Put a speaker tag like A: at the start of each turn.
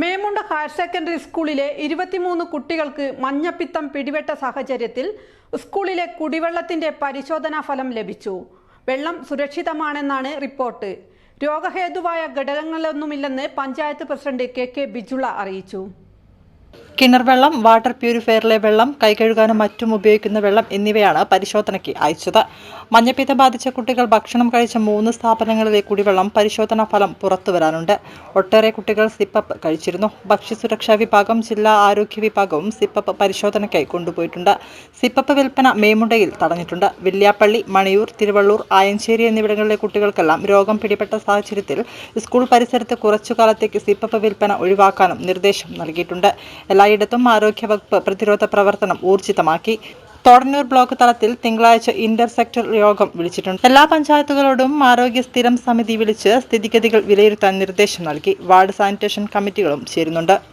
A: Memunda higher secondary സ്കൂളിലെ ഇരുപത്തിമൂന്ന് കുട്ടികൾക്ക് മഞ്ഞപ്പിത്തം പിടിവെട്ട സാഹചര്യത്തിൽ സ്കൂളിലെ കുടിവെള്ളത്തിന്റെ പരിശോധനാ ഫലം ലഭിച്ചു. വെള്ളം സുരക്ഷിതമാണെന്നാണ് റിപ്പോർട്ട്. രോഗഹേതുവായ ഘടകങ്ങളൊന്നുമില്ലെന്ന് panchayat president K K Bijula അറിയിച്ചു.
B: കിണർ വെള്ളം വാട്ടർ പ്യൂരിഫയറിലെ വെള്ളം കൈകഴുകാനും മറ്റും ഉപയോഗിക്കുന്ന വെള്ളം എന്നിവയാണ് പരിശോധനയ്ക്ക് അയച്ചത്. മഞ്ഞപ്പിത്തം ബാധിച്ച കുട്ടികൾ ഭക്ഷണം കഴിച്ച മൂന്ന് സ്ഥാപനങ്ങളിലെ കുടിവെള്ളം പരിശോധനാ ഫലം പുറത്തുവരാനുണ്ട് ഒട്ടേറെ കുട്ടികൾ സിപ്പപ്പ് കഴിച്ചിരുന്നു. ഭക്ഷ്യസുരക്ഷാ വിഭാഗം ജില്ലാ ആരോഗ്യ വിഭാഗവും സിപ്പപ്പ് പരിശോധനയ്ക്കായി കൊണ്ടുപോയിട്ടുണ്ട്. സിപ്പപ്പ് വിൽപ്പന മേമുണ്ടയിൽ തടഞ്ഞിട്ടുണ്ട്. വില്യാപ്പള്ളി മണിയൂർ തിരുവള്ളൂർ ആയഞ്ചേരി എന്നിവിടങ്ങളിലെ കുട്ടികൾക്കെല്ലാം രോഗം പിടിപെട്ട സാഹചര്യത്തിൽ സ്കൂൾ പരിസരത്ത് കുറച്ചു കാലത്തേക്ക് സിപ്പപ്പ് വിൽപ്പന ഒഴിവാക്കാനും നിർദ്ദേശം നൽകിയിട്ടുണ്ട്. എല്ലായിടത്തും ആരോഗ്യവകുപ്പ് പ്രതിരോധ പ്രവർത്തനം ഊർജിതമാക്കി. തോടന്നൂർ ബ്ലോക്ക് തലത്തിൽ തിങ്കളാഴ്ച ഇന്റർ സെക്ടർ യോഗം വിളിച്ചിട്ടുണ്ട്. എല്ലാ പഞ്ചായത്തുകളോടും ആരോഗ്യ സ്ഥിരം സമിതി വിളിച്ച് സ്ഥിതിഗതികൾ വിലയിരുത്താൻ നിർദ്ദേശം നൽകി. വാർഡ് സാനിറ്റേഷൻ കമ്മിറ്റികളും ചേരുന്നുണ്ട്.